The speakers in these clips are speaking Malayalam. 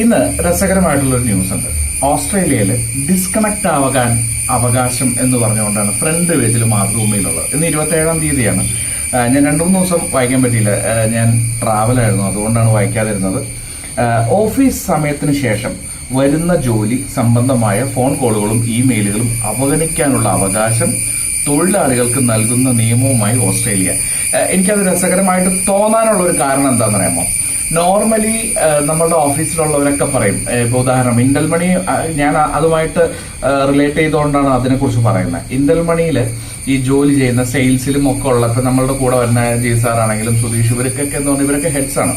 ഇന്ന് രസകരമായിട്ടുള്ള ന്യൂസ് ഉണ്ട്. ഓസ്ട്രേലിയയിൽ ഡിസ്കണക്ട് ആവാൻ അവകാശം എന്ന് പറഞ്ഞുകൊണ്ടാണ് ഫ്രണ്ട് പേജിൽ മാതൃഭൂമിയിലുള്ളത്. ഇന്ന് ഇരുപത്തി ഏഴാം തീയതിയാണ് ഞാൻ രണ്ടു മൂന്ന് ദിവസം വായിക്കാൻ പറ്റിയില്ല. ഞാൻ ട്രാവലായിരുന്നു അതുകൊണ്ടാണ് വായിക്കാതിരുന്നത്. ഓഫീസ് സമയത്തിന് ശേഷം വരുന്ന ജോലി സംബന്ധമായ ഫോൺ കോളുകളും ഇമെയിലുകളും അവഗണിക്കാനുള്ള അവകാശം തൊഴിലാളികൾക്ക് നൽകുന്ന നിയമവുമായി ഓസ്ട്രേലിയ. എനിക്കത് രസകരമായിട്ട് തോന്നാനുള്ള ഒരു കാരണം എന്താണെന്ന് അറിയാമോ നോർമലി നമ്മളുടെ ഓഫീസിലുള്ളവരൊക്കെ പറയും. ഇപ്പൊ ഉദാഹരണം ഇന്റൽമണി ഞാൻ അതുമായിട്ട് റിലേറ്റ് ചെയ്തുകൊണ്ടാണ് അതിനെക്കുറിച്ച് പറയുന്നത്. ഇന്റൽമണിയിൽ ഈ ജോലി ചെയ്യുന്ന സെയിൽസിലും ഒക്കെ ഉള്ള ഇപ്പൊ നമ്മളുടെ കൂടെ വരുന്ന ജി സാർ ആണെങ്കിലും സുധീഷ് ഇവർക്കൊക്കെ എന്ന് പറഞ്ഞാൽ ഇവരൊക്കെ ഹെഡ്സ് ആണ്.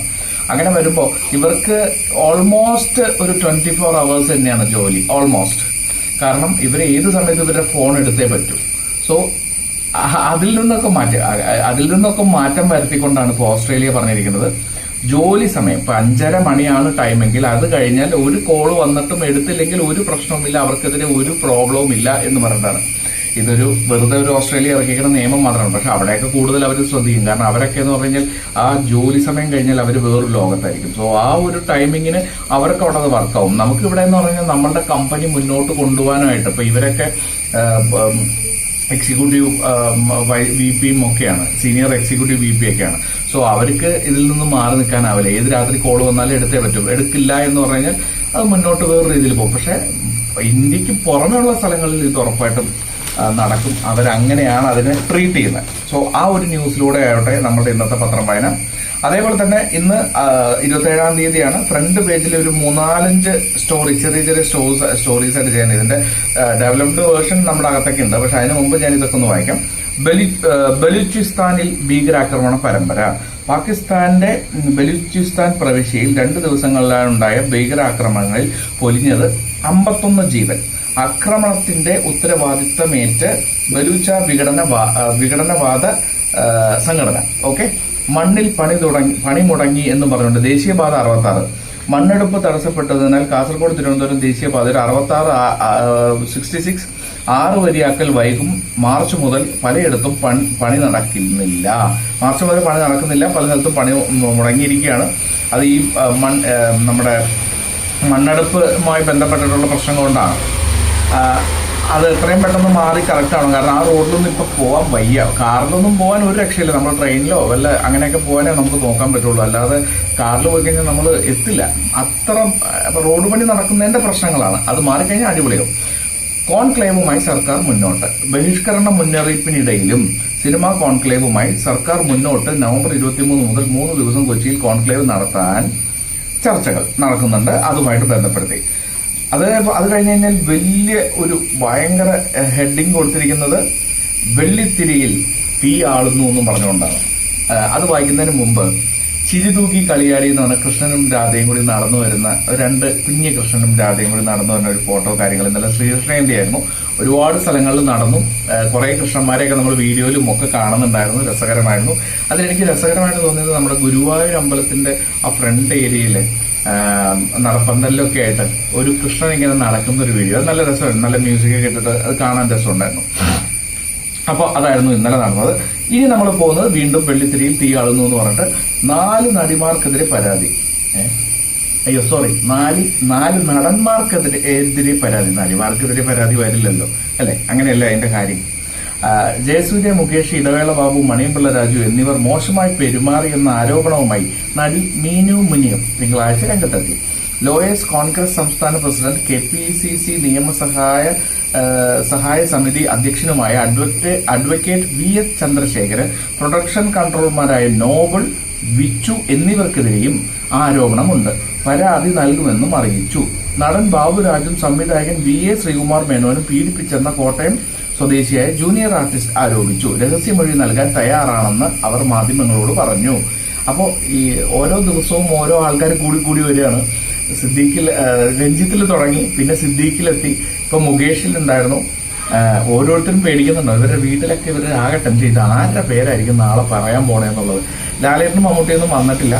അങ്ങനെ വരുമ്പോൾ ഇവർക്ക് ഓൾമോസ്റ്റ് ഒരു ട്വന്റി ഫോർ അവേഴ്സ് തന്നെയാണ് ജോലി ഓൾമോസ്റ്റ് കാരണം ഇവർ ഏത് സമയത്ത് ഇവരുടെ ഫോൺ എടുത്തേ പറ്റൂ. സോ അതിൽ നിന്നൊക്കെ മാറ്റം അതിൽ നിന്നൊക്കെ മാറ്റം വരുത്തിക്കൊണ്ടാണ് ഇപ്പോൾ ഓസ്ട്രേലിയ പറഞ്ഞിരിക്കുന്നത്. ജോലി സമയം. ഇപ്പൊ അഞ്ചര മണിയാണ് ടൈമെങ്കിൽ അത് കഴിഞ്ഞാൽ ഒരു കോൾ വന്നിട്ടും എടുത്തില്ലെങ്കിൽ ഒരു പ്രശ്നവുമില്ല. അവർക്കെതിരെ ഒരു പ്രോബ്ലവും ഇല്ല എന്ന് പറഞ്ഞിട്ടാണ്. ഇതൊരു വെറുതെ ഒരു ഓസ്ട്രേലിയ ഇറക്കിക്കുന്ന നിയമം മാത്രമാണ്. പക്ഷെ അവിടെയൊക്കെ കൂടുതൽ അവർ ശ്രദ്ധിക്കും. കാരണം അവരൊക്കെ എന്ന് പറഞ്ഞു കഴിഞ്ഞാൽ ആ ജോലി സമയം കഴിഞ്ഞാൽ അവർ വേറൊരു ലോകത്തായിരിക്കും. സോ ആ ഒരു ടൈമിങ്ങിന് അവർക്ക് അവിടെ അത് വർക്കാവും നമുക്ക് ഇവിടെ എന്ന് പറഞ്ഞാൽ നമ്മളുടെ കമ്പനി മുന്നോട്ട് കൊണ്ടുപോകാനായിട്ട് ഇപ്പൊ ഇവരൊക്കെ എക്സിക്യൂട്ടീവ് വി പിയും ഒക്കെയാണ്. സീനിയർ എക്സിക്യൂട്ടീവ് വി പി ഒക്കെയാണ്. സോ അവർക്ക് ഇതിൽ നിന്ന് മാറി നിൽക്കാനാവില്ല. ഏത് രാത്രി കോൾ വന്നാലും എടുത്തേ പറ്റും. എടുക്കില്ല എന്ന് പറഞ്ഞു കഴിഞ്ഞാൽ അത് മുന്നോട്ട് വേറെ രീതിയിൽ പോകും. പക്ഷെ ഇന്ത്യയ്ക്ക് പുറമെയുള്ള സ്ഥലങ്ങളിൽ ഇത് ഉറപ്പായിട്ടും നടക്കും. അവരങ്ങനെയാണ് അതിനെ ട്രീറ്റ് ചെയ്യുന്നത്. സോ ആ ഒരു ന്യൂസിലൂടെ ആവട്ടെ നമ്മുടെ ഇന്നത്തെ പത്രം വായന അതേപോലെ തന്നെ ഇന്ന് ഇരുപത്തേഴാം തീയതിയാണ് ഫ്രണ്ട് പേജിൽ ഒരു മൂന്നാലഞ്ച് സ്റ്റോറി ചെറിയ ചെറിയ സ്റ്റോറീസ് സ്റ്റോറീസ് ആയിട്ട് ചെയ്യുന്നത് ഇതിന്റെ ഡെവലപ്ഡ് വേർഷൻ നമ്മുടെ അകത്തൊക്കെ ഉണ്ട് പക്ഷെ അതിന് മുമ്പ് ഞാൻ ഇതൊക്കെ ഒന്ന് വായിക്കാം. ബലി ബലൂചിസ്ഥാനിൽ ഭീകരാക്രമണ പരമ്പര. പാകിസ്ഥാന്റെ ബലൂചിസ്ഥാൻ പ്രവിശ്യയിൽ രണ്ട് ദിവസങ്ങളിലുണ്ടായ ഭീകരാക്രമണങ്ങളിൽ പൊലിഞ്ഞത് അമ്പത്തൊന്ന് ജീവൻ. ആക്രമണത്തിന്റെ ഉത്തരവാദിത്തമേറ്റ് ബലൂച്ച വിഘടന വിഘടനവാദ സംഘടന. ഓക്കെ? മണ്ണിൽ പണി തുടങ്ങി പണി മുടങ്ങി എന്ന് പറഞ്ഞുകൊണ്ട് ദേശീയപാത അറുപത്തി ആറ് മണ്ണെടുപ്പ് തടസ്സപ്പെട്ടതിനാൽ കാസർഗോഡ് തിരുവനന്തപുരം ദേശീയപാതയിൽ അറുപത്തി ആറ് സിക്സ്റ്റി സിക്സ് ആറ് വരിയാക്കൽ വൈകും മാർച്ച് മുതൽ പലയിടത്തും പണി നടക്കുന്നില്ല. മാർച്ച് മുതൽ പണി നടക്കുന്നില്ല. പല സ്ഥലത്തും പണി മുടങ്ങിയിരിക്കുകയാണ്. അത് ഈ മൺ നമ്മുടെ മണ്ണെടുപ്പുമായി ബന്ധപ്പെട്ടിട്ടുള്ള പ്രശ്നം കൊണ്ടാണ്. അത് എത്രയും പെട്ടെന്ന് മാറി കറക്റ്റ് ആവണം. കാരണം ആ റോഡിലൊന്നും ഇപ്പൊ പോകാൻ വയ്യ. കാറിലൊന്നും പോകാൻ ഒരു രക്ഷയില്ല. നമ്മൾ ട്രെയിനിലോ വല്ല അങ്ങനെയൊക്കെ പോകാനേ നമുക്ക് നോക്കാൻ പറ്റുള്ളൂ. അല്ലാതെ കാറിൽ പോയി കഴിഞ്ഞാൽ നമ്മൾ എത്തില്ല. അത്ര റോഡ് പണി നടക്കുന്നതിന്റെ പ്രശ്നങ്ങളാണ്. അത് മാറിക്കഴിഞ്ഞാൽ അടിപൊളിയാവും. കോൺക്ലേവുമായി സർക്കാർ മുന്നോട്ട്. ബഹിഷ്കരണ മുന്നറിയിപ്പിനിടയിലും സിനിമാ കോൺക്ലേവുമായി സർക്കാർ മുന്നോട്ട് നവംബർ ഇരുപത്തിമൂന്ന് മുതൽ മൂന്ന് ദിവസം കൊച്ചിയിൽ കോൺക്ലേവ് നടത്താൻ ചർച്ചകൾ നടക്കുന്നുണ്ട്. അതുമായിട്ട് ബന്ധപ്പെടുത്തി. അത് അത് കഴിഞ്ഞ് കഴിഞ്ഞാൽ വലിയ ഒരു ഭയങ്കര ഹെഡിങ് കൊടുത്തിരിക്കുന്നത് വെള്ളിത്തിരിയിൽ തീ ആളുന്നു എന്നും പറഞ്ഞുകൊണ്ടാണ്. അത് വായിക്കുന്നതിന് മുമ്പ് ചിരിതൂക്കി കളിയാടി എന്ന് പറഞ്ഞ കൃഷ്ണനും രാധയും കൂടി നടന്നു വരുന്ന രണ്ട് കുഞ്ഞു കൃഷ്ണനും രാധയും കൂടി നടന്നു വരുന്ന ഒരു ഫോട്ടോ കാര്യങ്ങൾ. ഇന്നലെ ശ്രീകൃഷ്ണന്റെ ആയിരുന്നു ഒരുപാട് സ്ഥലങ്ങളിൽ നടന്നു. കുറെ കൃഷ്ണന്മാരെയൊക്കെ നമ്മൾ വീഡിയോയിലും ഒക്കെ കാണുന്നുണ്ടായിരുന്നു. രസകരമായിരുന്നു. അതിലെനിക്ക് രസകരമായിട്ട് തോന്നിയത് നമ്മുടെ ഗുരുവായൂർ അമ്പലത്തിന്റെ ആ ഫ്രണ്ട് ഏരിയയിൽ നടപ്പന്തലിലൊക്കെ ആയിട്ട് ഒരു കൃഷ്ണൻ ഇങ്ങനെ നടക്കുന്ന ഒരു വീഡിയോ നല്ല രസമായിരുന്നു. നല്ല മ്യൂസിക് ഒക്കെ ഇട്ടിട്ട് അത് കാണാൻ രസമുണ്ടായിരുന്നു. അപ്പോൾ അതായിരുന്നു ഇന്നലെ നടന്നത്. ഇനി നമ്മൾ പോകുന്നത് വീണ്ടും വെള്ളിത്തിരിയിൽ തീ ആളുന്നു എന്ന് പറഞ്ഞിട്ട് നാല് നടിമാർക്കെതിരെ പരാതി. അയ്യോ സോറി നാല് നാല് നടന്മാർക്കെതിരെ എതിരെ പരാതി. നടിമാർക്കെതിരെ പരാതി വരില്ലല്ലോ. അല്ലെ? അങ്ങനെയല്ല അതിന്റെ കാര്യം? ജയസൂര്യ മുകേഷ് ഇടവേള ബാബു മണിയമ്പിള്ള രാജു എന്നിവർ മോശമായി പെരുമാറിയെന്ന ആരോപണവുമായി നടി മീനു മുനിയം തിങ്കളാഴ്ച രംഗത്തെത്തി. ലോയേഴ്സ് കോൺഗ്രസ് സംസ്ഥാന president K P C C നിയമസഹായ സഹായ സമിതി അധ്യക്ഷനുമായ advocate V S Chandrasekharan production കൺട്രോളർമാരായ Noble Vichu എന്നിവർക്കെതിരെയും ആരോപണമുണ്ട്. പരാതി നൽകുമെന്നും അറിയിച്ചു. നടൻ ബാബുരാജും സംവിധായകൻ വി എ ശ്രീകുമാർ മേനോനും പീഡിപ്പിച്ചെന്ന കോട്ടയം സ്വദേശിയായ ജൂനിയർ ആർട്ടിസ്റ്റ് ആരോപിച്ചു. രഹസ്യമൊഴി നൽകാൻ തയ്യാറാണെന്ന് അവർ മാധ്യമങ്ങളോട് പറഞ്ഞു. അപ്പോൾ ഈ ഓരോ ദിവസവും ഓരോ ആൾക്കാർ കൂടി കൂടി വരികയാണ്. സിദ്ദീഖിൽ രഞ്ജിത്തിൽ തുടങ്ങി പിന്നെ സിദ്ദീഖിലെത്തി. ഇപ്പൊ മുകേഷിൽ ഉണ്ടായിരുന്നു. ഓരോരുത്തരും പേടിക്കുന്നുണ്ടോ. ഇവരുടെ വീട്ടിലൊക്കെ ഇവർ ആകെ ടെൻഷൻ ചെയ്ത് ആരുടെ പേരായിരിക്കും നാളെ പറയാൻ പോണേന്നുള്ളത് ലാലേട്ടനും മമ്മൂട്ടിയൊന്നും വന്നിട്ടില്ല.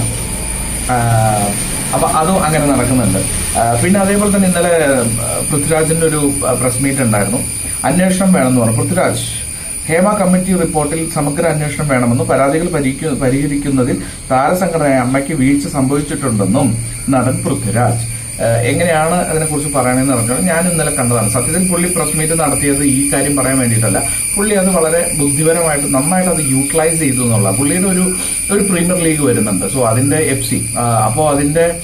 അപ്പൊ അതും അങ്ങനെ നടക്കുന്നുണ്ട്. പിന്നെ അതേപോലെ തന്നെ ഇന്നലെ പൃഥ്വിരാജിന്റെ ഒരു പ്രസ് മീറ്റ് ഉണ്ടായിരുന്നു. അന്വേഷണം വേണമെന്ന് പറഞ്ഞു. പൃഥ്വിരാജ് ഹേമ കമ്മിറ്റി റിപ്പോർട്ടിൽ സമഗ്ര അന്വേഷണം വേണമെന്നും പരാതികൾ പരിഹരിക്കു- പരിഹരിക്കുന്നതിൽ താരസംഘടനയായ അമ്മയ്ക്ക് വീഴ്ച സംഭവിച്ചിട്ടുണ്ടെന്നും നടൻ പൃഥ്വിരാജ്. എങ്ങനെയാണ് അതിനെക്കുറിച്ച് പറയണമെന്ന് പറഞ്ഞാൽ ഞാൻ ഇന്നലെ കണ്ടതാണ്. സത്യത്തിൽ പുള്ളി പ്രസ് മീറ്റ് നടത്തിയത് ഈ കാര്യം പറയാൻ വേണ്ടിയിട്ടല്ല. പുള്ളി അത് വളരെ ബുദ്ധിപരമായിട്ട് നന്നായിട്ട് അത് യൂട്ടിലൈസ് ചെയ്തു എന്നുള്ള പുള്ളിയുടെ ഒരു ഒരു പ്രീമിയർ ലീഗ് വരുന്നുണ്ട്. സോ അതിന്റെ എഫ് സി. അപ്പോൾ അതിന്റെ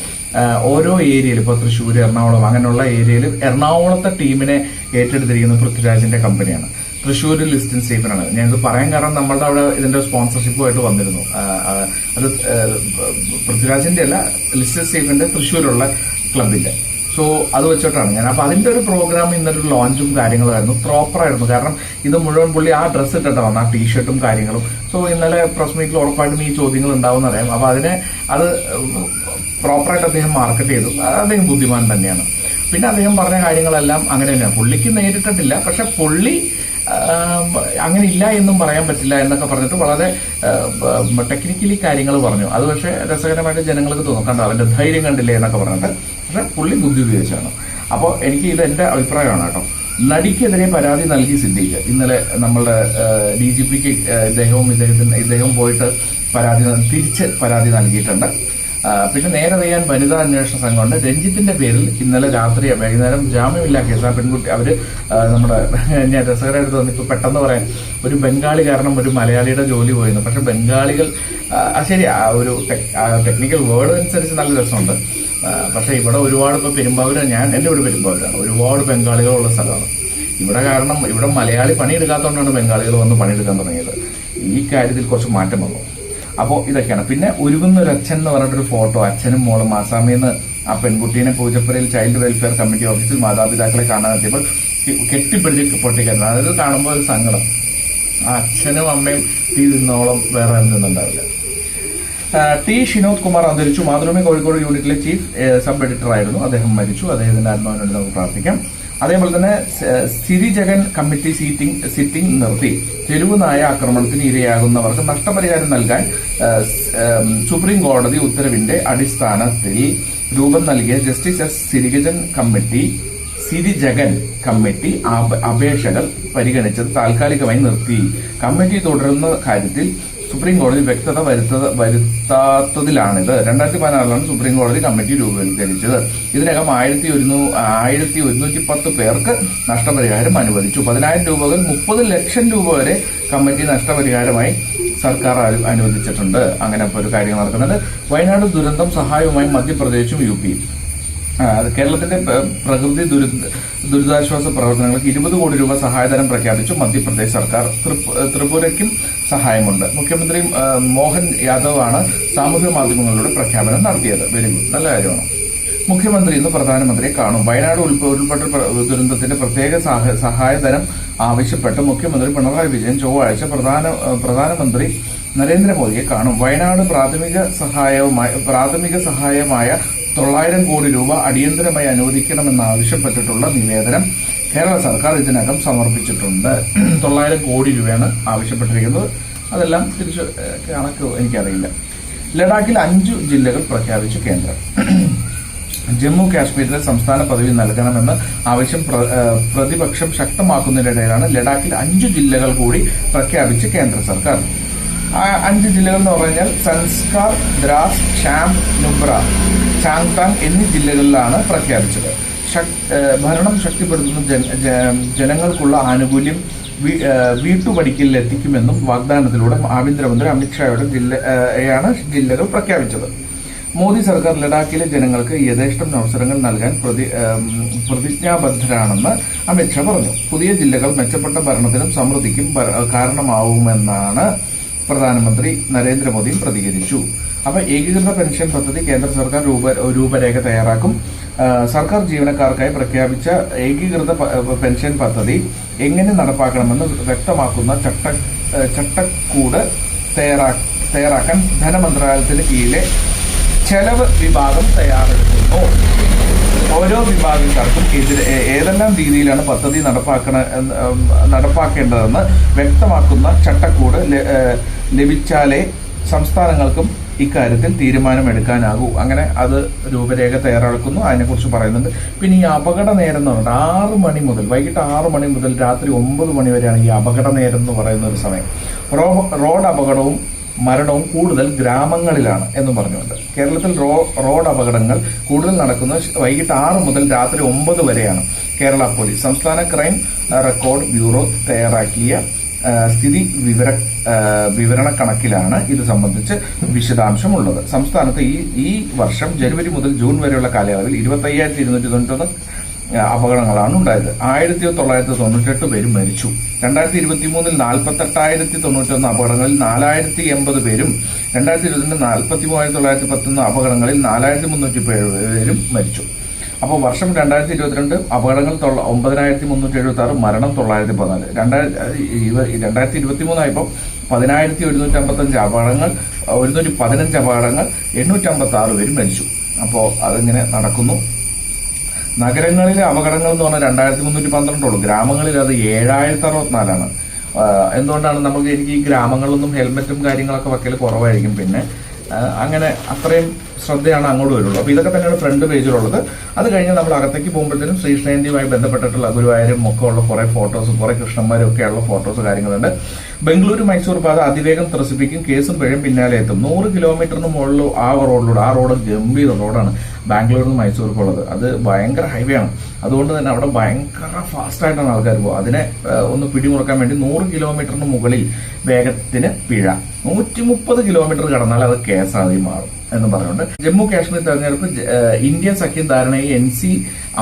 ഓരോ ഏരിയയിൽ ഇപ്പോൾ തൃശ്ശൂർ എറണാകുളം അങ്ങനെയുള്ള ഏരിയയിൽ എറണാകുളത്തെ ടീമിനെ ഏറ്റെടുത്തിരിക്കുന്ന പൃഥ്വിരാജിന്റെ കമ്പനിയാണ്. തൃശ്ശൂർ ലിസ്റ്റിൻ സ്റ്റീഫനാണ്. ഞാനിത് പറയാൻ കാരണം നമ്മളുടെ അവിടെ ഇതിന്റെ സ്പോൺസർഷിപ്പുമായിട്ട് വന്നിരുന്നു. അത് പൃഥ്വിരാജിന്റെ അല്ല ലിസ്റ്റിൻ സ്റ്റീഫന്റെ തൃശ്ശൂരുള്ള ക്ലബിന്റെ. സോ അത് വെച്ചിട്ടാണ്. ഞാൻ അപ്പൊ അതിന്റെ ഒരു പ്രോഗ്രാം ഇന്നൊരു ലോഞ്ചും കാര്യങ്ങളായിരുന്നു. പ്രോപ്പർ ആയിരുന്നു. കാരണം ഇത് മുഴുവൻ പുള്ളി ആ ഡ്രസ്സ് ഇട്ടിട്ട് വന്ന. ആ ടീഷർട്ടും കാര്യങ്ങളും. സോ ഇന്നലെ പ്രസ് മീറ്റിൽ ഉറപ്പായിട്ടും ഈ ചോദ്യങ്ങൾ ഉണ്ടാവും അറിയാം അപ്പൊ അതിനെ അത് പ്രോപ്പറായിട്ട് അദ്ദേഹം മാർക്കറ്റ് ചെയ്തു. അദ്ദേഹം ബുദ്ധിമാൻ തന്നെയാണ്. പിന്നെ അദ്ദേഹം പറഞ്ഞ കാര്യങ്ങളെല്ലാം അങ്ങനെ തന്നെയാണ് പുള്ളിക്ക് നേരിട്ടിട്ടില്ല. പക്ഷെ പുള്ളി അങ്ങനെ ഇല്ല എന്നും പറയാൻ പറ്റില്ല എന്നൊക്കെ പറഞ്ഞിട്ട് വളരെ ടെക്നിക്കലി കാര്യങ്ങൾ പറഞ്ഞു. അത് പക്ഷേ രസകരമായിട്ട് ജനങ്ങൾക്ക് തോന്നും. കണ്ടോ അവന്റെ ധൈര്യം കണ്ടില്ലേ എന്നൊക്കെ പറഞ്ഞിട്ട്. പക്ഷെ പുള്ളി ബുദ്ധി ഉപയോഗിച്ചാണ്. അപ്പോൾ എനിക്ക് ഇത് എന്റെ അഭിപ്രായമാണ് കേട്ടോ. നടിക്കെതിരെ പരാതി നൽകി സിദ്ദീഖ്. ഇന്നലെ നമ്മളുടെ ഡി ജി പിക്ക് ഇദ്ദേഹവും ഇദ്ദേഹത്തിന് ഇദ്ദേഹവും പോയിട്ട് പരാതി തിരിച്ച് പരാതി നൽകിയിട്ടുണ്ട്. പിന്നെ നേരെ അറിയാൻ വനിതാ അന്വേഷണ സംഘമുണ്ട്. രഞ്ജിത്തിന്റെ പേരിൽ ഇന്നലെ രാത്രി വൈകുന്നേരം ജാമ്യമില്ലാ കേസ് ആ പെൺകുട്ടി അവർ നമ്മുടെ ഞാൻ രസകരമായിട്ട് തോന്നി. ഇപ്പൊ പെട്ടെന്ന് പറയാൻ ഒരു ബംഗാളി കാരണം ഒരു മലയാളിയുടെ ജോലി പോയിരുന്നു. പക്ഷെ ബംഗാളികൾ ശരി ആ ഒരു ടെക്നിക്കൽ വേർഡ് അനുസരിച്ച് നല്ല രസമുണ്ട്. പക്ഷെ ഇവിടെ ഒരുപാട് ഇപ്പൊ പെരുമ്പാവൂര്. ഞാൻ എന്റെ ഇവിടെ പെരുമ്പാവൂരാണ് ഒരുപാട് ബംഗാളികളുള്ള സ്ഥലമാണ്. ഇവിടെ കാരണം ഇവിടെ മലയാളി പണിയെടുക്കാത്തതുകൊണ്ടാണ് ബംഗാളികൾ വന്ന് പണിയെടുക്കാൻ തുടങ്ങിയത്. ഈ കാര്യത്തിൽ കുറച്ച് മാറ്റം വന്നു. അപ്പോൾ ഇതൊക്കെയാണ്. പിന്നെ ഒരുങ്ങുന്ന ഒരു അച്ഛൻ എന്ന് പറഞ്ഞിട്ടൊരു ഫോട്ടോ അച്ഛനും മോളും ആസാമിൽ നിന്ന് ആ പെൺകുട്ടീനെ പൂജപ്പുരയിൽ ചൈൽഡ് വെൽഫെയർ കമ്മിറ്റി ഓഫീസിൽ മാതാപിതാക്കളെ കാണാൻ എത്തിയപ്പോൾ കെട്ടിപ്പിടിച്ച് പൊട്ടിക്കായിരുന്നു അതായത് കാണുമ്പോൾ ഒരു സങ്കടം. ആ അച്ഛനും അമ്മയും തീ തിന്നോളം വേറെ നിന്നുണ്ടാവില്ല ടി ഷിനോദ് കുമാർ അന്തരിച്ചു. മാതൃഭൂമി കോഴിക്കോട് യൂണിറ്റിലെ ചീഫ് സബ് എഡിറ്റർ ആയിരുന്നു. അദ്ദേഹം മരിച്ചു. അദ്ദേഹത്തിന്റെ ആത്മാവിന് വേണ്ടി നമുക്ക് പ്രാർത്ഥിക്കാം. അതേപോലെ തന്നെ സ- Siri Jagan committee seating sitting നിർത്തി. തെരുവ് നായ ആക്രമണത്തിന് ഇരയാകുന്നവർക്ക് നഷ്ടപരിഹാരം നൽകാൻ സുപ്രീം കോടതി ഉത്തരവിന്റെ അടിസ്ഥാനത്തിൽ രൂപം നൽകിയ justice S. Sirijagan committee Siri Jagan committee അപ- അപേക്ഷകൾ പരിഗണിച്ചത് താൽക്കാലികമായി നിർത്തി. കമ്മിറ്റി തുടരുന്ന കാര്യത്തിൽ സുപ്രീം കോടതി വ്യക്തത വരുത്തത വരുത്താത്തതിലാണിത്. രണ്ടായിരത്തി പതിനാറിലാണ് സുപ്രീം കോടതി കമ്മിറ്റി രൂപീകരിച്ചത്. ഇതിനകം ആയിരത്തി ഒരുന്നൂ ആയിരത്തി ഒരുന്നൂറ്റി പത്ത് പേർക്ക് നഷ്ടപരിഹാരം അനുവദിച്ചു. പതിനായിരം രൂപ മുതൽ മുപ്പത് ലക്ഷം രൂപ വരെ കമ്മിറ്റി നഷ്ടപരിഹാരമായി സർക്കാർ അനു- അനുവദിച്ചിട്ടുണ്ട്. അങ്ങനെ ഒരു കാര്യം നടക്കുന്നുണ്ട്. വയനാട് ദുരന്തം സഹായവുമായി മധ്യപ്രദേശും യു പിയും കേരളത്തിന്റെ പ്രകൃതി ദുരിത ദുരിതാശ്വാസ പ്രവർത്തനങ്ങൾക്ക് ഇരുപത് കോടി രൂപ സഹായധനം പ്രഖ്യാപിച്ചു മധ്യപ്രദേശ് സർക്കാർ. ത്രിപു- ത്രിപുരയ്ക്കും സഹായമുണ്ട്. മുഖ്യമന്ത്രി മോഹൻ യാദവ് ആണ് സാമൂഹ്യ മാധ്യമങ്ങളിലൂടെ പ്രഖ്യാപനം നടത്തിയത്. Very good. നല്ല കാര്യമാണ്. മുഖ്യമന്ത്രി ഇന്ന് പ്രധാനമന്ത്രിയെ കാണും. വയനാട് ഉരുൾപൊട്ടൽ ദുരന്തത്തിന്റെ പ്രത്യേക സഹായധനം ആവശ്യപ്പെട്ട് മുഖ്യമന്ത്രി പിണറായി വിജയൻ ചൊവ്വാഴ്ച പ്രധാന പ്രധാനമന്ത്രി നരേന്ദ്രമോദിയെ കാണും. വയനാട് പ്രാഥമിക സഹായവുമായ പ്രാഥമിക സഹായമായ തൊള്ളായിരം കോടി രൂപ അടിയന്തരമായി അനുവദിക്കണമെന്നാവശ്യപ്പെട്ടിട്ടുള്ള നിവേദനം കേരള സർക്കാർ ഇതിനകം സമർപ്പിച്ചിട്ടുണ്ട്. തൊള്ളായിരം കോടി രൂപയാണ് ആവശ്യപ്പെട്ടിരിക്കുന്നത്. അതെല്ലാം തിരിച്ച് കണക്ക് എനിക്കറിയില്ല. ലഡാക്കിൽ അഞ്ചു ജില്ലകൾ പ്രഖ്യാപിച്ചു കേന്ദ്രം. ജമ്മു കാശ്മീരിന് സംസ്ഥാന പദവി നൽകണമെന്ന് ആവശ്യം പ്രതിപക്ഷം ശക്തമാക്കുന്നതിനിടയിലാണ് ലഡാക്കിൽ അഞ്ചു ജില്ലകൾ കൂടി പ്രഖ്യാപിച്ച് കേന്ദ്ര സർക്കാർ. അഞ്ച് ജില്ലകൾ എന്ന് പറഞ്ഞാൽ സൻസ്കാർ ദ്രാസ് ഷാം നുബ്ര. ചാങ്താങ് എന്നീ ജില്ലകളിലാണ് പ്രഖ്യാപിച്ചത്. ഭരണം ശക്തിപ്പെടുത്തുന്ന ജനങ്ങൾക്കുള്ള ആനുകൂല്യം വീട്ടുപടിക്കലിൽ എത്തിക്കുമെന്നും വാഗ്ദാനത്തിലൂടെ ആഭ്യന്തരമന്ത്രി അമിത്ഷായുടെ ജില്ലയാണ് ജില്ലകൾ പ്രഖ്യാപിച്ചത്. മോദി സർക്കാർ ലഡാക്കിലെ ജനങ്ങൾക്ക് യഥേഷ്ടം അവസരങ്ങൾ നൽകാൻ പ്രതി പ്രതിജ്ഞാബദ്ധരാണെന്ന് അമിത്ഷാ പറഞ്ഞു. പുതിയ ജില്ലകൾ മെച്ചപ്പെട്ട ഭരണത്തിനും സമൃദ്ധിക്കും കാരണമാവുമെന്നാണ് പ്രധാനമന്ത്രി നരേന്ദ്രമോദിയും പ്രതികരിച്ചു. അപ്പൊ ഏകീകൃത പെൻഷൻ പദ്ധതി കേന്ദ്ര സർക്കാർ രൂപ രൂപരേഖ തയ്യാറാക്കും. സർക്കാർ ജീവനക്കാർക്കായി പ്രഖ്യാപിച്ച ഏകീകൃത പെൻഷൻ പദ്ധതി എങ്ങനെ നടപ്പാക്കണമെന്ന് വ്യക്തമാക്കുന്ന ചട്ട ചട്ടക്കൂട് തയ്യാറാ തയ്യാറാക്കാൻ ധനമന്ത്രാലയത്തിന് കീഴിലെ ചെലവ് വിഭാഗം തയ്യാറെടുക്കുന്നു. ഓരോ വിഭാഗക്കാർക്കും എതിരെ ഏതെല്ലാം രീതിയിലാണ് പദ്ധതി നടപ്പാക്കണ നടപ്പാക്കേണ്ടതെന്ന് വ്യക്തമാക്കുന്ന ചട്ടക്കൂട് ലഭിച്ചാലേ സംസ്ഥാനങ്ങൾക്കും ഇക്കാര്യത്തിൽ തീരുമാനമെടുക്കാനാകൂ. അങ്ങനെ അത് രൂപരേഖ തയ്യാറാക്കുന്നു. അതിനെക്കുറിച്ച് പറയുന്നുണ്ട്. പിന്നെ ഈ അപകട നേരം എന്ന് പറഞ്ഞാൽ ആറ് മണി മുതൽ വൈകിട്ട് ആറ് മണി മുതൽ രാത്രി ഒമ്പത് മണി വരെയാണ് ഈ അപകട നേരം എന്ന് പറയുന്ന ഒരു സമയം. റോഡ് അപകടവും മരണവും കൂടുതൽ ഗ്രാമങ്ങളിലാണ് എന്ന് പറഞ്ഞുകൊണ്ട്. കേരളത്തിൽ റോഡ് അപകടങ്ങൾ കൂടുതൽ നടക്കുന്നത് വൈകിട്ട് ആറ് മുതൽ രാത്രി ഒമ്പത് വരെയാണ്. കേരള പോലീസ് സംസ്ഥാന ക്രൈം റെക്കോർഡ് ബ്യൂറോ തയ്യാറാക്കിയ സ്ഥിതി വിവര വിവരണ കണക്കിലാണ് ഇത് സംബന്ധിച്ച് വിശദാംശമുള്ളത്. സംസ്ഥാനത്ത് ഈ ഈ വർഷം ജനുവരി മുതൽ ജൂൺ വരെയുള്ള കാലയളവിൽ ഇരുപത്തി അയ്യായിരത്തി ഇരുന്നൂറ്റി തൊണ്ണൂറ്റൊന്ന് അപകടങ്ങളാണ് ഉണ്ടായത്. ആയിരത്തി തൊള്ളായിരത്തി തൊണ്ണൂറ്റെട്ട് പേര് മരിച്ചു. രണ്ടായിരത്തി ഇരുപത്തി മൂന്നിൽ നാൽപ്പത്തെട്ടായിരത്തി തൊണ്ണൂറ്റൊന്ന് അപകടങ്ങളിൽ നാലായിരത്തി എൺപത് പേരും രണ്ടായിരത്തി ഇരുപത്തിരണ്ട് നാൽപ്പത്തി മൂവായിരത്തി തൊള്ളായിരത്തി പത്തൊന്ന് അപകടങ്ങളിൽ നാലായിരത്തി മുന്നൂറ്റി പേരും മരിച്ചു. അപ്പോൾ വർഷം രണ്ടായിരത്തി ഇരുപത്തിരണ്ട് അപകടങ്ങൾ ഒമ്പതിനായിരത്തി മുന്നൂറ്റി എഴുപത്തി ആറ് മരണം തൊള്ളായിരത്തി പതിനാല് രണ്ടായിരത്തി രണ്ടായിരത്തി ഇരുപത്തി മൂന്നായപ്പോൾ പതിനായിരത്തി ഒരുന്നൂറ്റി അമ്പത്തഞ്ച് അപകടങ്ങൾ ഒരുന്നൂറ്റി പതിനഞ്ച് അപകടങ്ങൾ എണ്ണൂറ്റി അമ്പത്തി ആറ് പേര് മരിച്ചു. അപ്പോൾ അതിങ്ങനെ നടക്കുന്നു. നഗരങ്ങളിലെ അപകടങ്ങൾ എന്ന് പറഞ്ഞാൽ രണ്ടായിരത്തി മുന്നൂറ്റി പന്ത്രണ്ടുള്ളൂ ഗ്രാമങ്ങളിൽ അത് ഏഴായിരത്തി അറുപത്തിനാലാണ് എന്തുകൊണ്ടാണ് നമുക്ക് എനിക്ക് ഈ ഗ്രാമങ്ങളിലൊന്നും ഹെൽമെറ്റും കാര്യങ്ങളൊക്കെ വെക്കൽ കുറവായിരിക്കും. പിന്നെ അങ്ങനെ അത്രയും ശ്രദ്ധയാണ് അങ്ങോട്ട് വരുള്ളൂ. അപ്പോൾ ഇതൊക്കെ തന്നെയാണ് ഫ്രണ്ട് പേജിലുള്ളത് അത് കഴിഞ്ഞ് നമ്മൾ അകത്തേക്ക് പോകുമ്പോഴത്തേനും ശ്രീകൃഷ്ണജയന്തിയുമായി ബന്ധപ്പെട്ടിട്ടുള്ള ഗുരുവായൂരും ഒക്കെ ഉള്ള കുറേ ഫോട്ടോസ് കുറേ കൃഷ്ണന്മാരും ഉള്ള ഫോട്ടോസ് കാര്യങ്ങളുണ്ട്. ബംഗളൂരു മൈസൂർ പാത അതിവേഗം ത്രസിപ്പിക്കും. കേസും പിഴയും പിന്നാലെ എത്തും. നൂറ് കിലോമീറ്ററിന് മുകളിൽ ആ റോഡിലൂടെ ആ റോഡ് ഗംഭീര റോഡാണ് ബാംഗ്ലൂരിൽ നിന്ന് മൈസൂർക്കുള്ളത് അത് ഭയങ്കര ഹൈവേ ആണ്. അതുകൊണ്ട് തന്നെ അവിടെ ഭയങ്കര ഫാസ്റ്റായിട്ടാണ് ആൾക്കാർ പോകുക അതിനെ ഒന്ന് പിടിമുറുക്കാൻ വേണ്ടി നൂറ് കിലോമീറ്ററിന് മുകളിൽ വേഗത്തിന് പിഴ. നൂറ്റി മുപ്പത് കിലോമീറ്റർ കടന്നാൽ അത് കേസായി മാറും എന്ന് പറഞ്ഞുകൊണ്ട് ജമ്മു കാശ്മീർ തെരഞ്ഞെടുപ്പ് ഇന്ത്യ സഖ്യം ധാരണയിൽ എൻ സി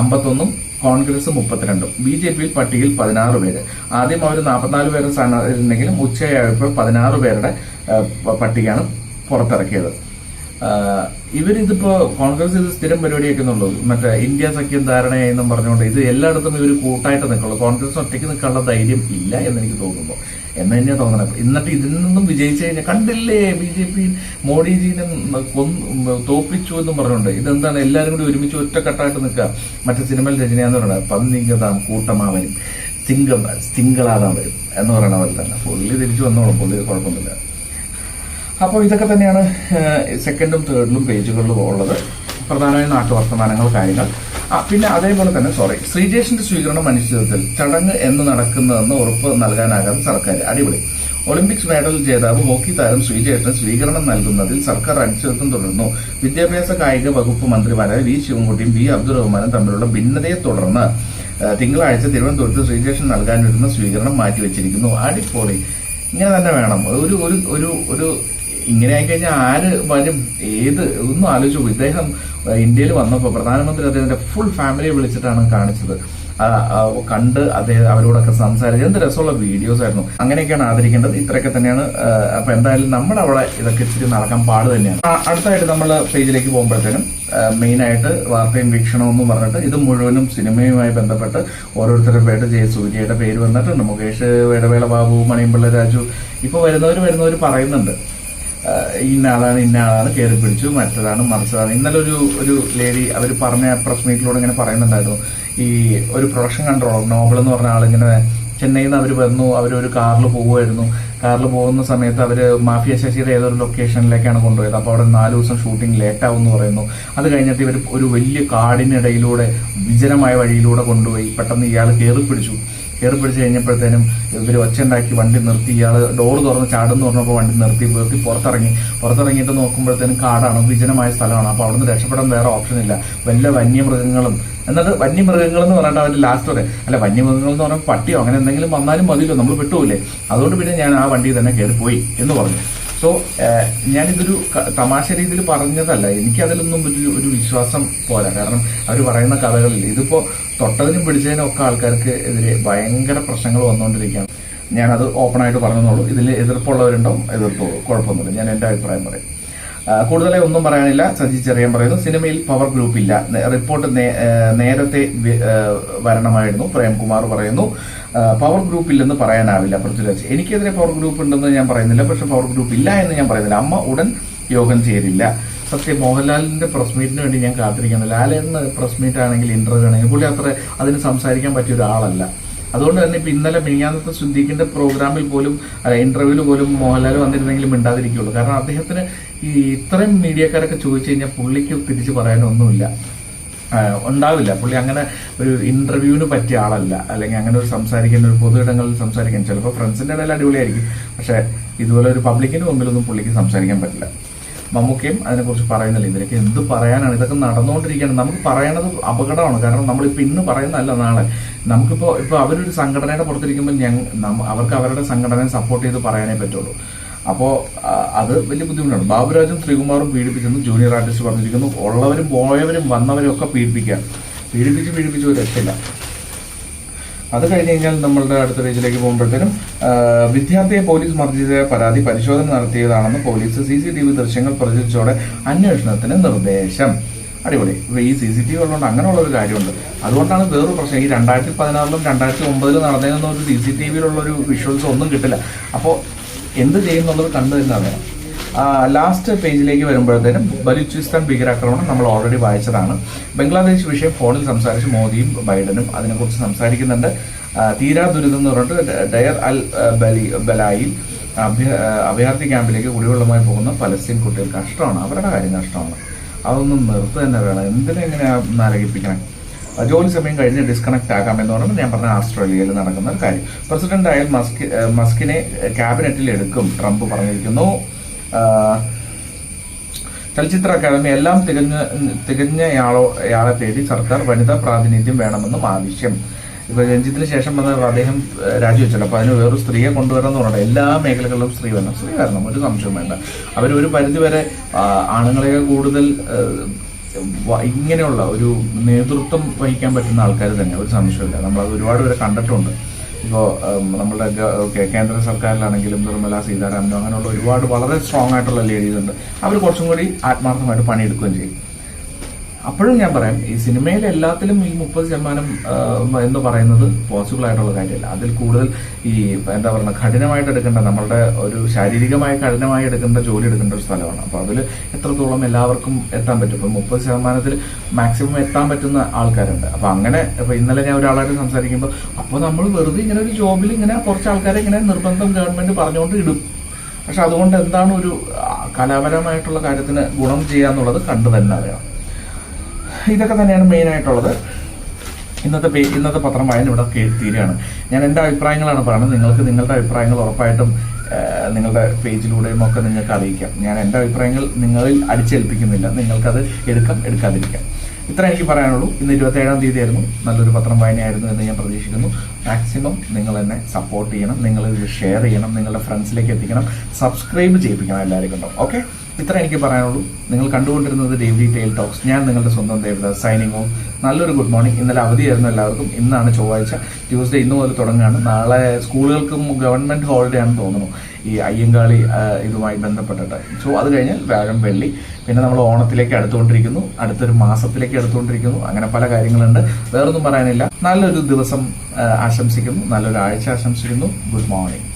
അമ്പത്തൊന്നും കോൺഗ്രസ് മുപ്പത്തിരണ്ടും ബി ജെ പിയിൽ പട്ടികയിൽ പതിനാറ് പേര്. ആദ്യം അവർ നാൽപ്പത്തിനാല് പേരുടെ സ്ഥാനാർത്ഥി ഉച്ചയായപ്പോൾ പതിനാറ് പേരുടെ പട്ടികയാണ് പുറത്തിറക്കിയത്. ഇവരിതിപ്പോ കോൺഗ്രസ് ഇത് സ്ഥിരം പരിപാടിയൊക്കെ എന്നുള്ളൂ മറ്റേ ഇന്ത്യ സഖ്യം ധാരണയെന്നും പറഞ്ഞുകൊണ്ട് ഇത് എല്ലായിടത്തും ഇവർ കൂട്ടായിട്ട് നിൽക്കുള്ളൂ. കോൺഗ്രസ് ഒറ്റയ്ക്ക് നിൽക്കാനുള്ള ധൈര്യം ഇല്ല എന്ന് എനിക്ക് തോന്നുന്നു. എന്ന് തന്നെയാണ് തോന്നണം. എന്നിട്ട് ഇതിൽ നിന്നും വിജയിച്ചു കഴിഞ്ഞാൽ കണ്ടില്ലേ ബി ജെ പി മോഡിജിനെ തോപ്പിച്ചു എന്നും പറഞ്ഞുകൊണ്ട്. ഇതെന്താണ്? എല്ലാവരും കൂടി ഒരുമിച്ച് ഒറ്റക്കെട്ടായിട്ട് നിൽക്കുക. മറ്റേ സിനിമയിൽ രചന എന്ന് പറയുന്നത് പന്നിങ്കതാം കൂട്ടമാവനും തിങ്കൾ തിങ്കളാതാൻ വരും എന്ന് പറയണ പോലെ തന്നെ. പുള്ളി തിരിച്ചു വന്നോളും. പുള്ളി കുഴപ്പമൊന്നുമില്ല. അപ്പോൾ ഇതൊക്കെ തന്നെയാണ് സെക്കൻഡും തേർഡിലും പേജുകളിലും ഉള്ളത് പ്രധാനമായും നാട്ടുവർത്തമാനങ്ങൾ കാര്യങ്ങൾ. പിന്നെ അതേപോലെ തന്നെ സോറി ശ്രീജേഷിന്റെ സ്വീകരണം അനുശ്ചിതത്തിൽ ചടങ്ങ് എന്ന് നടക്കുന്നതെന്ന് ഉറപ്പ് നൽകാനാകാത്ത സർക്കാർ. അടിപൊളി. ഒളിമ്പിക്സ് മെഡൽ ജേതാവ് ഹോക്കി താരം ശ്രീജേഷിന് സ്വീകരണം നൽകുന്നതിൽ സർക്കാർ അനിശ്ചിതത്വം തുടരുന്നു. വിദ്യാഭ്യാസ കായിക വകുപ്പ് മന്ത്രിമാരായ വി ശിവൻകുട്ടിയും വി അബ്ദുൾ റഹ്മാനും തമ്മിലുള്ള ഭിന്നതയെ തുടർന്ന് തിങ്കളാഴ്ച തിരുവനന്തപുരത്ത് ശ്രീജേഷൻ നൽകാനിരുന്ന സ്വീകരണം മാറ്റിവെച്ചിരിക്കുന്നു. അടിപൊളി. ഇങ്ങനെ തന്നെ വേണം. ഒരു ഒരു ഒരു ഇങ്ങനെ ആയിക്കഴിഞ്ഞാൽ ആര് വരും? ഏത്? ഒന്നും ആലോചിച്ചു ഇദ്ദേഹം ഇന്ത്യയിൽ വന്നപ്പോൾ പ്രധാനമന്ത്രി അദ്ദേഹത്തിന്റെ ഫുൾ ഫാമിലിയെ വിളിച്ചിട്ടാണ് കാണിച്ചത്. കണ്ട് അദ്ദേഹം അവരോടൊക്കെ സംസാരിച്ച് എന്ത് രസമുള്ള വീഡിയോസ് ആയിരുന്നു. അങ്ങനെയൊക്കെയാണ് ആദരിക്കേണ്ടത്. ഇത്രയൊക്കെ തന്നെയാണ്. അപ്പൊ എന്തായാലും നമ്മുടെ അവിടെ ഇതൊക്കെ ഇച്ചിരി നടക്കാൻ പാട് തന്നെയാണ്. അടുത്തായിട്ട് നമ്മൾ പേജിലേക്ക് പോകുമ്പോഴത്തേനും മെയിൻ ആയിട്ട് വാർത്തയും വീക്ഷണവും എന്ന് പറഞ്ഞിട്ട് ഇത് മുഴുവനും സിനിമയുമായി ബന്ധപ്പെട്ട് ഓരോരുത്തരുടെ പേര് ജയസൂര്യയുടെ പേര് വന്നിട്ടുണ്ട്. മുകേഷ് വേടവേള ബാബു മണിയമ്പിള്ള രാജു ഇപ്പൊ വരുന്നവർ വരുന്നവർ പറയുന്നുണ്ട്. ഇന്ന ആളാണ് ഇന്ന ആളാണ് കയറി പിടിച്ചു മറ്റതാണ് മറിച്ചതാണ്. ഇന്നലെ ഒരു ഒരു ലേഡി അവർ പറഞ്ഞ പ്രസ് മീറ്റിലൂടെ ഇങ്ങനെ പറയുന്നുണ്ടായിരുന്നു. ഈ ഒരു പ്രൊഡക്ഷൻ കൺട്രോളർ നോബൽ എന്ന് പറഞ്ഞ ആളിങ്ങനെ ചെന്നൈയിൽ നിന്ന് അവർ വന്നു ഒരു കാറിൽ പോകുമായിരുന്നു കാറിൽ പോകുന്ന സമയത്ത് അവർ മാഫിയ ശശിയുടെ ഏതൊരു ലൊക്കേഷനിലേക്കാണ് കൊണ്ടുപോയത്. അപ്പോൾ അവിടെ നാല് ദിവസം ഷൂട്ടിംഗ് ലേറ്റ് ആവും എന്ന് പറയുന്നു. അത് കഴിഞ്ഞിട്ട് ഇവർ ഒരു വലിയ കാടിനിടയിലൂടെ വിജനമായ വഴിയിലൂടെ കൊണ്ടുപോയി പെട്ടെന്ന് ഇയാൾ കയറി പിടിച്ചു. കയറി പിടിച്ച് കഴിഞ്ഞപ്പോഴത്തേനും ഇവർ ഒച്ചുണ്ടാക്കി വണ്ടി നിർത്തി ഇയാൾ ഡോർ തുറന്ന് ചാടുന്ന് പറഞ്ഞപ്പോൾ വണ്ടി നിർത്തി നിർത്തി പുറത്തിറങ്ങി. പുറത്തിറങ്ങിയിട്ട് നോക്കുമ്പോഴത്തേനും കാടാണ് വിജനമായ സ്ഥലമാണ്. അപ്പോൾ അവിടുന്ന് രക്ഷപ്പെടാൻ വേറെ ഓപ്ഷൻ ഇല്ല. വല്ല വന്യമൃഗങ്ങളും എന്നത് വന്യമൃഗങ്ങൾ എന്ന് പറഞ്ഞിട്ട് അവന്റെ ലാസ്റ്റ് വരെ. അല്ല വന്യമൃഗങ്ങൾ എന്ന് പറഞ്ഞാൽ പട്ടിയോ അങ്ങനെ എന്തെങ്കിലും വന്നാലും മതിയല്ലോ നമ്മൾ വിട്ടുപോലെ അതുകൊണ്ട് പിന്നെ ഞാൻ ആ വണ്ടി തന്നെ കയറിപ്പോയി പോയി എന്ന് പറഞ്ഞു. സോ ഞാനിതൊരു തമാശ രീതിയിൽ പറഞ്ഞതല്ല. എനിക്ക് അതിലൊന്നും ഒരു ഒരു വിശ്വാസം പോരാ. കാരണം അവർ പറയുന്ന കഥകളിൽ ഇതിപ്പോ തൊട്ടതിനും പിടിച്ചതിനും ഒക്കെ ആൾക്കാർക്ക് എതിരെ ഭയങ്കര പ്രശ്നങ്ങൾ വന്നുകൊണ്ടിരിക്കുകയാണ്. ഞാനത് ഓപ്പണായിട്ട് പറഞ്ഞെന്നുള്ളൂ ഇതിൽ എതിർപ്പുള്ളവരുണ്ടാവും എതിർപ്പ് കുഴപ്പമൊന്നുമില്ല. ഞാൻ എന്റെ അഭിപ്രായം പറയും. കൂടുതലായി ഒന്നും പറയാനില്ല. സജി ചെറിയാൻ പറയുന്നു സിനിമയിൽ പവർ ഗ്രൂപ്പ് ഇല്ല. റിപ്പോർട്ട് നേരത്തെ വരണമായിരുന്നു പ്രേംകുമാർ പറയുന്നു. പവർ ഗ്രൂപ്പ് ഇല്ലെന്ന് പറയാനാവില്ല പൃഥ്വിരാജ്. എനിക്കെതിരെ പവർ ഗ്രൂപ്പ് ഉണ്ടെന്ന് ഞാൻ പറയുന്നില്ല പക്ഷെ പവർ ഗ്രൂപ്പ് ഇല്ല എന്ന് ഞാൻ പറയുന്നില്ല. അമ്മ ഉടൻ യോഗം ചേരില്ല. സത്യം മോഹൻലാലിന്റെ പ്രസ് മീറ്റിന് വേണ്ടി ഞാൻ കാത്തിരിക്കുന്നു ലാലേന്ന് പ്രസ് മീറ്റ് ആണെങ്കിൽ ഇന്റർവ്യൂ ആണെങ്കിൽ പുള്ളി അത്ര അതിന് സംസാരിക്കാൻ പറ്റിയ ഒരാളല്ല. അതുകൊണ്ട് തന്നെ ഇപ്പൊ ഇന്നലെ മിനിയാന്നത്തെ സുദ്ദീഖിന്റെ പ്രോഗ്രാമിൽ പോലും ഇന്റർവ്യൂവിൽ പോലും മോഹൻലാൽ വന്നിരുന്നെങ്കിലും മിണ്ടാതിരിക്കുള്ളൂ കാരണം അദ്ദേഹത്തിന് ഈ ഇത്രയും മീഡിയക്കാരൊക്കെ ചോദിച്ചു കഴിഞ്ഞാൽ പുള്ളിക്ക് തിരിച്ചു പറയാനൊന്നുമില്ല. ഉണ്ടാവില്ല. പുള്ളി അങ്ങനെ ഒരു ഇന്റർവ്യൂവിന് പറ്റിയ ആളല്ല. അല്ലെങ്കിൽ അങ്ങനെ ഒരു സംസാരിക്കുന്ന ഒരു പൊതു ഇടങ്ങളിൽ സംസാരിക്കാൻ. ചിലപ്പോൾ ഫ്രണ്ട്സിന്റെ ഇടയിൽ അടിപൊളിയായിരിക്കും. പക്ഷെ ഇതുപോലെ ഒരു പബ്ലിക്കിന് മുമ്പിലൊന്നും പുള്ളിക്ക് സംസാരിക്കാൻ പറ്റില്ല. മമ്മൂക്കയും അതിനെക്കുറിച്ച് പറയുന്നില്ല. ഇതിനൊക്കെ എന്ത് പറയാനാണ്? ഇതൊക്കെ നടന്നുകൊണ്ടിരിക്കുകയാണ്. നമുക്ക് പറയണത് അപകടമാണ്. കാരണം നമ്മളിപ്പോൾ ഇന്ന് പറയുന്നതല്ല നാളെ. നമുക്കിപ്പോൾ ഇപ്പോൾ അവരൊരു സംഘടനയുടെ പുറത്തിരിക്കുമ്പോൾ ഞങ്ങൾ അവർക്ക് അവരുടെ സംഘടനയെ സപ്പോർട്ട് ചെയ്ത് പറയാനേ പറ്റുള്ളൂ. അപ്പോൾ അത് വലിയ ബുദ്ധിമുട്ടാണ്. ബാബുരാജും ശ്രീകുമാറും പീഡിപ്പിച്ചെന്ന് ജൂനിയർ ആർട്ടിസ്റ്റ് പറഞ്ഞിരിക്കുന്നു. ഉള്ളവരും പോയവരും വന്നവരും ഒക്കെ പീഡിപ്പിക്കുക. പീഡിപ്പിച്ച് പീഡിപ്പിച്ച് ഒരു രക്ഷയില്ല. അത് കഴിഞ്ഞ് കഴിഞ്ഞാൽ നമ്മളുടെ അടുത്ത പേജിലേക്ക് പോകുമ്പോഴത്തേനും വിദ്യാർത്ഥിയെ പോലീസ് മർദ്ദിച്ച പരാതി പരിശോധന നടത്തിയതാണെന്ന് police C C T V ദൃശ്യങ്ങൾ പ്രചരിച്ചോടെ അന്വേഷണത്തിന് നിർദ്ദേശം. അടിപൊളി. ഈ സി സി ടി വി ഉള്ളതുകൊണ്ട് അങ്ങനെയുള്ള ഒരു കാര്യമുണ്ട്. അതുകൊണ്ടാണ് വേറൊരു പ്രശ്നം. ഈ രണ്ടായിരത്തി പതിനാറിലും രണ്ടായിരത്തി ഒമ്പതിലും നടന്നതെന്നൊരു സി സി ടി വിയിലുള്ള ഒരു വിഷ്വൽസ് ഒന്നും കിട്ടില്ല. അപ്പോൾ എന്ത് ചെയ്യുന്നുള്ളത് കണ്ടു തന്നെ അറിയണം ലാസ്റ്റ് പേജിലേക്ക് വരുമ്പോഴത്തേനും ബലൂചിസ്ഥാൻ ഭീകരാക്രമണം നമ്മൾ ഓൾറെഡി വായിച്ചതാണ്. ബംഗ്ലാദേശ് വിഷയം ഫോണിൽ സംസാരിച്ച് മോദിയും ബൈഡനും അതിനെക്കുറിച്ച് സംസാരിക്കുന്നുണ്ട്. തീരാ ദുരിതം എന്ന് പറഞ്ഞിട്ട് ഡയർ അൽ ബലി ബലായിൽ അഭയ അഭയാർത്ഥി ക്യാമ്പിലേക്ക് കുടിവെള്ളമായി പോകുന്ന പലസ്തീൻ കുട്ടികൾ കഷ്ടമാണ്. അവരുടെ കാര്യം കഷ്ടമാണ്. അതൊന്നും നിർത്ത് തന്നെ വേണം. എന്തിനെങ്ങനെയാ നരകിപ്പിക്കണം? ആ, ജോലി സമയം കഴിഞ്ഞ് ഡിസ്കണക്ട് ആകാമെന്ന് പറയുമ്പോൾ ഞാൻ പറഞ്ഞ ആസ്ട്രേലിയയിൽ നടക്കുന്ന ഒരു കാര്യം. പ്രസിഡന്റ് ആയാൽ മസ്കി മസ്കിനെ ക്യാബിനറ്റിൽ എടുക്കും ട്രംപ് പറഞ്ഞിരിക്കുന്നു. ചലച്ചിത്ര അക്കാദമി എല്ലാം തികഞ്ഞ തികഞ്ഞയാളോ അയാളെ തേടി സർക്കാർ വനിതാ പ്രാതിനിധ്യം വേണമെന്നും ആവശ്യം. ഇപ്പൊ രഞ്ജിത്തിന് ശേഷം വന്ന അദ്ദേഹം രാജിവെച്ചല്ലോ. അപ്പൊ അതിന് വേറൊരു സ്ത്രീയെ കൊണ്ടുവരണം എന്ന് പറഞ്ഞത് എല്ലാ മേഖലകളിലും സ്ത്രീ വരണം. സ്ത്രീ വരണം ഒരു സംശയവും വേണ്ട. അവർ ഒരു പരിധിവരെ ആണുങ്ങളെ കൂടുതൽ ഇങ്ങനെയുള്ള ഒരു നേതൃത്വം വഹിക്കാൻ പറ്റുന്ന ആൾക്കാർ തന്നെ. ഒരു സംശയമില്ല നമ്മളത് ഒരുപാട് പേരെ കണ്ടിട്ടുണ്ട്. ഇപ്പോൾ നമ്മുടെ കേന്ദ്ര സർക്കാരിലാണെങ്കിലും നിർമ്മല സീതാരാമനോ അങ്ങനെയുള്ള ഒരുപാട് വളരെ സ്ട്രോങ് ആയിട്ടുള്ള ലേഡീസ് ഉണ്ട്. അവർ കുറച്ചും കൂടി ആത്മാർത്ഥമായിട്ട് പണിയെടുക്കുകയും ചെയ്യും. അപ്പോഴും ഞാൻ പറയാം ഈ സിനിമയിൽ എല്ലാത്തിലും ഈ മുപ്പത് ശതമാനം എന്ന് പറയുന്നത് പോസിബിൾ ആയിട്ടുള്ള കാര്യമല്ല. അതിൽ കൂടുതൽ ഈ എന്താ പറയുക കഠിനമായിട്ട് എടുക്കേണ്ട നമ്മളുടെ ഒരു ശാരീരികമായി കഠിനമായി എടുക്കേണ്ട ജോലി എടുക്കേണ്ട ഒരു സ്ഥലമാണ്. അപ്പോൾ അതിൽ എത്രത്തോളം എല്ലാവർക്കും എത്താൻ പറ്റും. ഇപ്പം മുപ്പത് ശതമാനത്തിൽ മാക്സിമം എത്താൻ പറ്റുന്ന ആൾക്കാരുണ്ട്. അപ്പോൾ അങ്ങനെ ഇപ്പോൾ ഇന്നലെ ഞാൻ ഒരാളായിട്ട് സംസാരിക്കുമ്പോൾ അപ്പോൾ നമ്മൾ വെറുതെ ഇങ്ങനെ ഒരു ജോബിൽ ഇങ്ങനെ കുറച്ച് ആൾക്കാരെ ഇങ്ങനെ നിർബന്ധം ഗവൺമെന്റ് പറഞ്ഞുകൊണ്ട് ഇടും. പക്ഷെ അതുകൊണ്ട് എന്താണ് ഒരു കലാപരമായിട്ടുള്ള കാര്യത്തിന് ഗുണം ചെയ്യാന്നുള്ളത് കണ്ടു തന്നെ അറിയണം. ഇതൊക്കെ തന്നെയാണ് മെയിൻ ആയിട്ടുള്ളത്. ഇന്നത്തെ ഇന്നത്തെ പത്രം വായന ഇവിടെ തീരുകയാണ്. ഞാൻ എന്റെ അഭിപ്രായങ്ങളാണ് പറയുന്നത്. നിങ്ങൾക്ക് നിങ്ങളുടെ അഭിപ്രായങ്ങൾ ഉറപ്പായിട്ടും നിങ്ങളുടെ പേജിലൂടെയും ഒക്കെ നിങ്ങൾക്ക് അറിയിക്കാം. ഞാൻ എന്റെ അഭിപ്രായങ്ങൾ നിങ്ങളിൽ അടിച്ചേൽപ്പിക്കുന്നില്ല. നിങ്ങൾക്കത് എടുക്കാം എടുക്കാതിരിക്കാം. ഇത്ര എനിക്ക് പറയാനുള്ളൂ. ഇന്ന് ഇരുപത്തേഴാം തീയതി ആയിരുന്നു നല്ലൊരു പത്രം വായനയായിരുന്നു എന്ന് ഞാൻ പ്രതീക്ഷിക്കുന്നു. മാക്സിമം നിങ്ങൾ എന്നെ സപ്പോർട്ട് ചെയ്യണം. നിങ്ങൾ ഇത് ഷെയർ ചെയ്യണം. നിങ്ങളുടെ ഫ്രണ്ട്സിലേക്ക് എത്തിക്കണം. സബ്സ്ക്രൈബ് ചെയ്യിപ്പിക്കണം എല്ലാവരും കണ്ടോ. ഓക്കെ ഇത്ര എനിക്ക് പറയാനുള്ളൂ. നിങ്ങൾ കണ്ടുകൊണ്ടിരുന്നത് ഡെയിലി ടെയിൽ ടോക്സ് ഞാൻ നിങ്ങളുടെ സ്വന്തം ദേവദാസ് സൈനിങ് ഓഫ് നല്ലൊരു ഗുഡ് മോർണിംഗ് ഇന്നലെ അവധിയായിരുന്നു എല്ലാവർക്കും. ഇന്നാണ് ചൊവ്വാഴ്ച. ട്യൂസ്ഡേ ഇന്ന് മുതൽ തുടങ്ങുകയാണ്. നാളെ സ്കൂളുകൾക്കും ഗവൺമെന്റ് ഹോളിഡേ ആണെന്ന് തോന്നുന്നു. ഈ അയ്യങ്കാളി ഇതുമായി ബന്ധപ്പെട്ടിട്ട്. സോ അത് കഴിഞ്ഞാൽ വ്യാഴം വെള്ളി. പിന്നെ നമ്മൾ ഓണത്തിലേക്ക് അടുത്തുകൊണ്ടിരിക്കുന്നു. അടുത്തൊരു മാസത്തിലേക്ക് അടുത്തുകൊണ്ടിരിക്കുന്നു. അങ്ങനെ പല കാര്യങ്ങളുണ്ട്. വേറൊന്നും പറയാനില്ല. നല്ലൊരു ദിവസം ആശംസിക്കുന്നു. നല്ലൊരു ആഴ്ച ആശംസിക്കുന്നു. Good morning